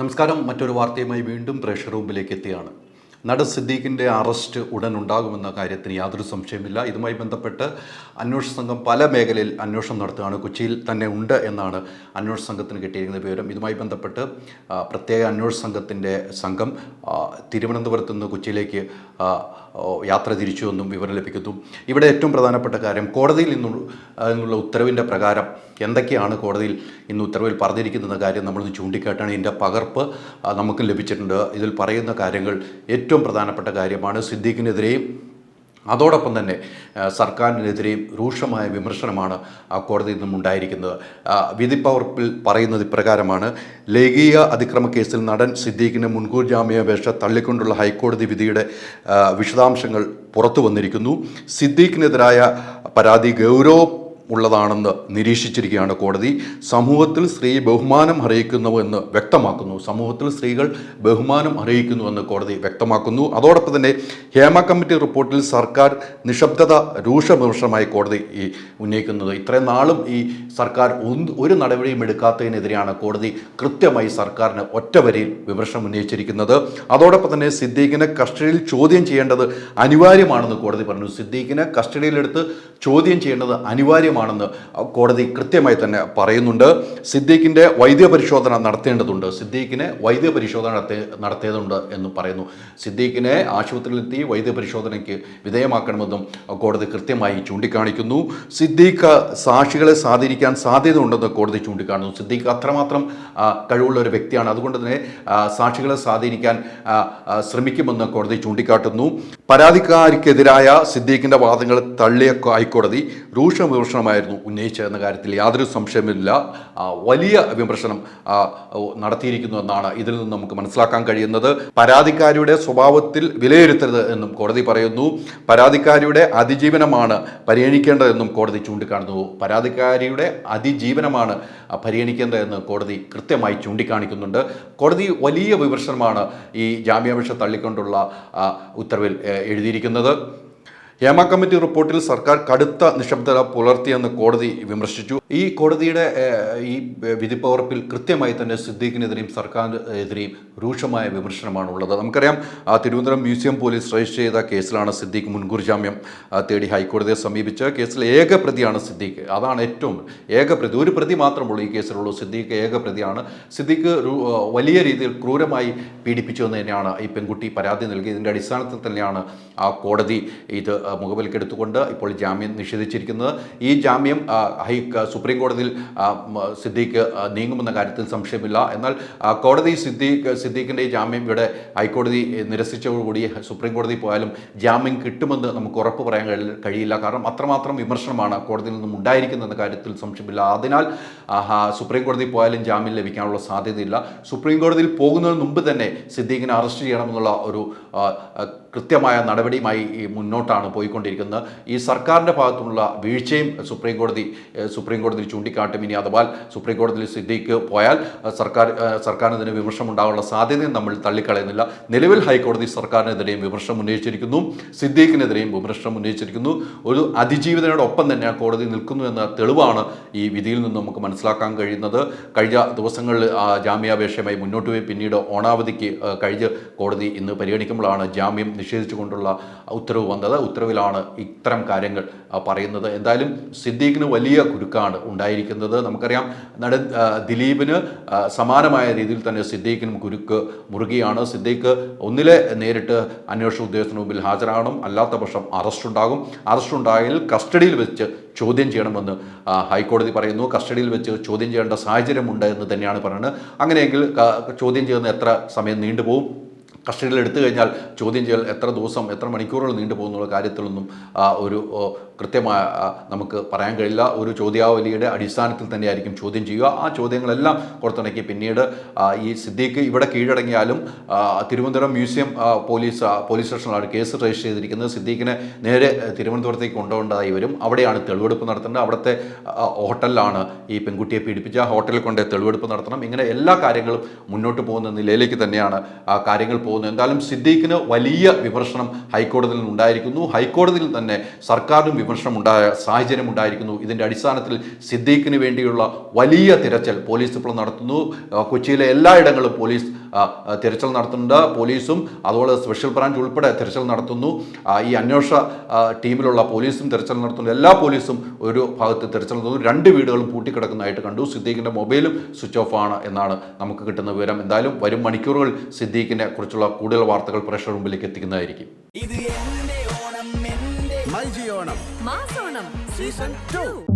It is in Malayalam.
നമസ്കാരം. മറ്റൊരു വാർത്തയുമായി വീണ്ടും പ്രഷർ റൂമിലേക്ക് എത്തിയാണ്. നട സിദ്ദീഖിന്റെ അറസ്റ്റ് ഉടൻ ഉണ്ടാകുമെന്ന കാര്യത്തിന് യാതൊരു സംശയമില്ല ഇതുമായി ബന്ധപ്പെട്ട് അന്വേഷണ സംഘം പല മേഖലയിൽ അന്വേഷണം നടത്തുകയാണ്. കൊച്ചിയിൽ തന്നെ ഉണ്ട് എന്നാണ് അന്വേഷണ സംഘത്തിന് കിട്ടിയിരിക്കുന്ന വിവരം. ഇതുമായി ബന്ധപ്പെട്ട് പ്രത്യേക അന്വേഷണ സംഘത്തിന്റെ സംഘം തിരുവനന്തപുരത്ത് നിന്ന് കൊച്ചിയിലേക്ക് യാത്ര തിരിച്ചുവെന്നും വിവരം ലഭിക്കുന്നു. ഇവിടെ ഏറ്റവും പ്രധാനപ്പെട്ട കാര്യം കോടതിയിൽ നിന്നുള്ള ഉത്തരവിന്റെ പ്രകാരം എന്തൊക്കെയാണ് കോടതിയിൽ ഇന്ന് ഉത്തരവിൽ പറഞ്ഞിരിക്കുന്ന കാര്യം നമ്മളൊന്ന് ചൂണ്ടിക്കാട്ടാണ്. ഇതിന്റെ പകർപ്പ് നമുക്ക് ലഭിച്ചിട്ടുണ്ട്. ഇതിൽ പറയുന്ന കാര്യങ്ങൾ ഏറ്റവും പ്രധാനപ്പെട്ട കാര്യമാണ്. സിദ്ദീഖിനെതിരെയും അതോടൊപ്പം തന്നെ സർക്കാരിനെതിരെയും രൂക്ഷമായ വിമർശനമാണ് കോടതിയിൽ നിന്നും ഉണ്ടായിരിക്കുന്നത്. വിധി വിധിപ്പകർപ്പിൽ പറയുന്നത് ഇപ്രകാരമാണ്. ലൈംഗിക അതിക്രമ കേസിൽ നടൻ സിദ്ദീഖിന് മുൻകൂർ ജാമ്യാപേക്ഷ തള്ളിക്കൊണ്ടുള്ള ഹൈക്കോടതി വിധിയുടെ വിശദാംശങ്ങൾ പുറത്തു വന്നിരിക്കുന്നു. സിദ്ദീഖിനെതിരായ പരാതി ഗൗരവ ഉള്ളതാണെന്ന് നിരീക്ഷിച്ചിരിക്കുകയാണ് കോടതി. സമൂഹത്തിൽ സ്ത്രീ ബഹുമാനം അർഹിക്കുന്നുവെന്ന് വ്യക്തമാക്കുന്നു. സമൂഹത്തിൽ സ്ത്രീകൾ ബഹുമാനം അർഹിക്കുന്നുവെന്ന് കോടതി വ്യക്തമാക്കുന്നു. അതോടൊപ്പം തന്നെ ഹേമ കമ്മിറ്റി റിപ്പോർട്ടിൽ സർക്കാർ നിശബ്ദത രൂക്ഷവിമർശമായി കോടതി ഈ ഉന്നയിക്കുന്നത്. ഇത്രയും നാളും ഈ സർക്കാർ ഒരു നടപടിയും എടുക്കാത്തതിനെതിരെയാണ് കോടതി കൃത്യമായി സർക്കാരിന് ഒറ്റവരിയിൽ വിമർശനം ഉന്നയിച്ചിരിക്കുന്നത്. അതോടൊപ്പം തന്നെ സിദ്ദീഖിനെ കസ്റ്റഡിയിൽ ചോദ്യം ചെയ്യേണ്ടത് അനിവാര്യമാണെന്ന് കോടതി പറഞ്ഞു. സിദ്ദീഖിനെ കസ്റ്റഡിയിലെടുത്ത് ചോദ്യം ചെയ്യേണ്ടത് അനിവാര്യമാണെന്ന് കോടതി കൃത്യമായി തന്നെ പറയുന്നുണ്ട്. സിദ്ദീഖിന്റെ വൈദ്യപരിശോധന നടത്തേണ്ടതുണ്ട്. സിദ്ദീഖിനെ വൈദ്യപരിശോധന നടത്തേ നടത്തേണ്ടതുണ്ട് എന്ന് പറയുന്നു. സിദ്ദീഖിനെ ആശുപത്രിയിലെത്തി വൈദ്യപരിശോധനയ്ക്ക് വിധേയമാക്കണമെന്നും കോടതി കൃത്യമായി ചൂണ്ടിക്കാണിക്കുന്നു. സിദ്ദീഖ് സാക്ഷികളെ സ്വാധീനിക്കാൻ സാധ്യതയുണ്ടെന്ന് കോടതി ചൂണ്ടിക്കാണുന്നു. സിദ്ദീഖ് അത്രമാത്രം കഴിവുള്ള ഒരു വ്യക്തിയാണ്. അതുകൊണ്ട് തന്നെ സാക്ഷികളെ സ്വാധീനിക്കാൻ ശ്രമിക്കുമെന്ന് കോടതി ചൂണ്ടിക്കാട്ടുന്നു. പരാതിക്കാരിക്കെതിരായ സിദ്ദീഖിന്റെ വാദങ്ങൾ തള്ളിയ ഹൈക്കോടതി രൂക്ഷ വിമർശനമായിരുന്നു ഉന്നയിച്ചതെന്ന കാര്യത്തിൽ യാതൊരു സംശയമില്ല വലിയ വിമർശനം നടത്തിയിരിക്കുന്നു എന്നാണ് ഇതിൽ നിന്ന് നമുക്ക് മനസ്സിലാക്കാൻ കഴിയുന്നത്. പരാതിക്കാരിയുടെ സ്വഭാവത്തിൽ വിലയിരുത്തരുത് എന്നും കോടതി പറയുന്നു. പരാതിക്കാരിയുടെ അതിജീവനമാണ് പരിഗണിക്കേണ്ടതെന്നും കോടതി ചൂണ്ടിക്കാണുന്നു. പരാതിക്കാരിയുടെ അതിജീവനമാണ് പരിഗണിക്കേണ്ടതെന്ന് കോടതി കൃത്യമായി ചൂണ്ടിക്കാണിക്കുന്നുണ്ട്. കോടതി വലിയ വിമർശനമാണ് ഈ ജാമ്യാപേക്ഷ തള്ളിക്കൊണ്ടുള്ള ഉത്തരവിൽ എഴുതിയിരിക്കുന്നത്. ഹേമ കമ്മിറ്റി റിപ്പോർട്ടിൽ സർക്കാർ കടുത്ത നിശബ്ദത പുലർത്തിയെന്ന് കോടതി വിമർശിച്ചു. ഈ കോടതിയുടെ ഈ വിധിപ്പകർപ്പിൽ കൃത്യമായി തന്നെ സിദ്ദീഖിനെതിരെയും സർക്കാരിനെതിരെയും രൂക്ഷമായ വിമർശനമാണുള്ളത്. നമുക്കറിയാം തിരുവനന്തപുരം മ്യൂസിയം പോലീസ് രജിസ്റ്റർ ചെയ്ത കേസിലാണ് സിദ്ദീഖ് മുൻകൂർ ജാമ്യം തേടി ഹൈക്കോടതിയെ സമീപിച്ച കേസിൽ ഏക പ്രതിയാണ് സിദ്ദീഖ്. അതാണ് ഏറ്റവും ഏക പ്രതി ഒരു പ്രതി മാത്രമുള്ളൂ ഈ കേസിലുള്ളൂ. സിദ്ദീഖ് ഏക പ്രതിയാണ്. സിദ്ദീഖ് വലിയ രീതിയിൽ ക്രൂരമായി പീഡിപ്പിച്ചു എന്ന് തന്നെയാണ് ഈ പെൺകുട്ടി പരാതി നൽകിയതിന്റെ അടിസ്ഥാനത്തിൽ തന്നെയാണ് ആ കോടതി ഇത് മുഖവിലക്കെടുത്തുകൊണ്ട് ഇപ്പോൾ ജാമ്യം നിഷേധിച്ചിരിക്കുന്നത്. ഈ ജാമ്യം ഹൈ സുപ്രീം കോടതിയിൽ സിദ്ദീഖ് നീങ്ങുമെന്ന കാര്യത്തിൽ സംശയമില്ല. എന്നാൽ കോടതി സിദ്ദീഖ് സിദ്ദീഖിന്റെ ഈ ജാമ്യം ഇവിടെ ഹൈക്കോടതി നിരസിച്ചതോടുകൂടി സുപ്രീം കോടതി പോയാലും ജാമ്യം കിട്ടുമെന്ന് നമുക്ക് ഉറപ്പ് പറയാൻ കഴിയില്ല. കാരണം അത്രമാത്രം വിമർശനമാണ് കോടതിയിൽ നിന്നും ഉണ്ടായിരിക്കുന്നതെന്ന കാര്യത്തിൽ സംശയമില്ല. അതിനാൽ സുപ്രീം കോടതി പോയാലും ജാമ്യം ലഭിക്കാനുള്ള സാധ്യതയില്ല. സുപ്രീം കോടതിയിൽ പോകുന്നതിന് മുമ്പ് തന്നെ സിദ്ദീഖിനെ അറസ്റ്റ് ചെയ്യണമെന്നുള്ള ഒരു കൃത്യമായ നടപടിയുമായി മുന്നോട്ടാണ് പോയിക്കൊണ്ടിരിക്കുന്നത്. ഈ സർക്കാരിന്റെ ഭാഗത്തുനിന്നുള്ള വീഴ്ചയും സുപ്രീം കോടതി സുപ്രീം കോടതിയിൽ ചൂണ്ടിക്കാട്ടും. ഇനി അഥവാ സുപ്രീം കോടതിയിൽ സിദ്ധിക്ക് പോയാൽ സർക്കാർ സർക്കാരിനെതിരെ വിമർശനം ഉണ്ടാകാനുള്ള സാധ്യതയും നമ്മൾ തള്ളിക്കളയുന്നില്ല. നിലവിൽ ഹൈക്കോടതി സർക്കാരിനെതിരെയും വിമർശനം ഉന്നയിച്ചിരിക്കുന്നു. സിദ്ദീഖിനെതിരെയും വിമർശനം ഉന്നയിച്ചിരിക്കുന്നു. ഒരു അതിജീവിതയോടൊപ്പം തന്നെ കോടതി നിൽക്കുന്നു എന്ന തെളിവാണ് ഈ വിധിയിൽ നിന്ന് നമുക്ക് മനസ്സിലാക്കാൻ കഴിയുന്നത്. കഴിഞ്ഞ ദിവസങ്ങളിൽ ജാമ്യാപേക്ഷയുമായി മുന്നോട്ട് പോയി. പിന്നീട് ഓണാവധിക്ക് കഴിഞ്ഞ് കോടതി ഇന്ന് പരിഗണിക്കുമ്പോഴാണ് ജാമ്യം നിഷേധിച്ചുകൊണ്ടുള്ള ഉത്തരവ് വന്നത്. ഉത്തരവിലാണ് ഇത്തരം കാര്യങ്ങൾ പറയുന്നത്. എന്തായാലും സിദ്ദീഖിന് വലിയ കുരുക്കാണ് ഉണ്ടായിരിക്കുന്നത്. നമുക്കറിയാം നട ദിലീപിന് സമാനമായ രീതിയിൽ തന്നെ സിദ്ദീഖിനും കുരുക്ക് മുറുകിയാണ്. സിദ്ദീഖ് ഒന്നിലെ നേരിട്ട് അന്വേഷണ ഉദ്യോഗസ്ഥന് മുമ്പിൽ ഹാജരാകണം. അല്ലാത്ത പക്ഷം അറസ്റ്റ് ഉണ്ടാകും. അറസ്റ്റ് ഉണ്ടായാൽ കസ്റ്റഡിയിൽ വെച്ച് ചോദ്യം ചെയ്യണമെന്ന് ഹൈക്കോടതി പറയുന്നു. കസ്റ്റഡിയിൽ വെച്ച് ചോദ്യം ചെയ്യേണ്ട സാഹചര്യമുണ്ട് എന്ന് തന്നെയാണ് പറയുന്നത്. അങ്ങനെയെങ്കിൽ ചോദ്യം ചെയ്യുന്ന എത്ര സമയം നീണ്ടുപോകും? കസ്റ്റഡിയിൽ എടുത്തു കഴിഞ്ഞാൽ ചോദ്യം ചെയ്യൽ എത്ര ദിവസം എത്ര മണിക്കൂറുകൾ നീണ്ടു പോകുന്നുള്ള കാര്യത്തിലൊന്നും ഒരു കൃത്യമായ നമുക്ക് പറയാൻ കഴിയില്ല. ഒരു ചോദ്യാവലിയുടെ അടിസ്ഥാനത്തിൽ തന്നെയായിരിക്കും ചോദ്യം ചെയ്യുക. ആ ചോദ്യങ്ങളെല്ലാം പുറത്തിണക്കി പിന്നീട് ഈ സിദ്ദീഖ് ഇവിടെ കീഴടങ്ങിയാലും തിരുവനന്തപുരം മ്യൂസിയം പോലീസ് പോലീസ് സ്റ്റേഷനിലാണ് കേസ് രജിസ്റ്റർ ചെയ്തിരിക്കുന്നത്. സിദ്ദീഖിനെ നേരെ തിരുവനന്തപുരത്തേക്ക് കൊണ്ടുപോകേണ്ടതായി വരും. അവിടെയാണ് തെളിവെടുപ്പ് നടത്തേണ്ടത്. അവിടുത്തെ ഹോട്ടലിലാണ് ഈ പെൺകുട്ടിയെ പീഡിപ്പിച്ച ഹോട്ടലിൽ കൊണ്ട് തെളിവെടുപ്പ് നടത്തണം. ഇങ്ങനെ എല്ലാ കാര്യങ്ങളും മുന്നോട്ട് പോകുന്ന നിലയിലേക്ക് തന്നെയാണ് ആ കാര്യങ്ങൾ പോകുന്നത്. എന്തായാലും സിദ്ദീഖിന് വലിയ വിമർശനം ഹൈക്കോടതിയിൽ നിന്നുണ്ടായിരിക്കുന്നു. ഹൈക്കോടതിയിൽ തന്നെ സർക്കാരിനും വിമർശനം ഉണ്ടായ സാഹചര്യം ഉണ്ടായിരിക്കുന്നു. ഇതിന്റെ അടിസ്ഥാനത്തിൽ സിദ്ദീഖിന് വേണ്ടിയുള്ള വലിയ തിരച്ചിൽ പോലീസ് ഇപ്പോൾ നടത്തുന്നു. കൊച്ചിയിലെ എല്ലായിടങ്ങളിലും പോലീസ് തിരച്ചിൽ നടത്തുന്നുണ്ട്. പോലീസും അതുപോലെ സ്പെഷ്യൽ ബ്രാഞ്ച് ഉൾപ്പെടെ തിരച്ചിൽ നടത്തുന്നു. ഈ അന്വേഷണ ടീമിലുള്ള പോലീസും തിരച്ചിൽ നടത്തുന്നു എല്ലാ പോലീസും ഒരു ഭാഗത്ത് തിരച്ചിൽ നടത്തുന്നു. രണ്ട് വീടുകളും പൂട്ടിക്കിടക്കുന്നതായിട്ട് കണ്ടു. സിദ്ദീഖിന്റെ മൊബൈലും സ്വിച്ച് ഓഫ് ആണ് എന്നാണ് നമുക്ക് കിട്ടുന്ന വിവരം. എന്തായാലും വരും മണിക്കൂറുകൾ സിദ്ദീഖിനെ കുറിച്ചുള്ള കൂടുതൽ വാർത്തകൾ പ്രേക്ഷകർ മുമ്പിലേക്ക് എത്തിക്കുന്നതായിരിക്കും. ഇത് എന്റെ ഓണം എന്റെ മൈജി ഓണം. മാസോണം. Season two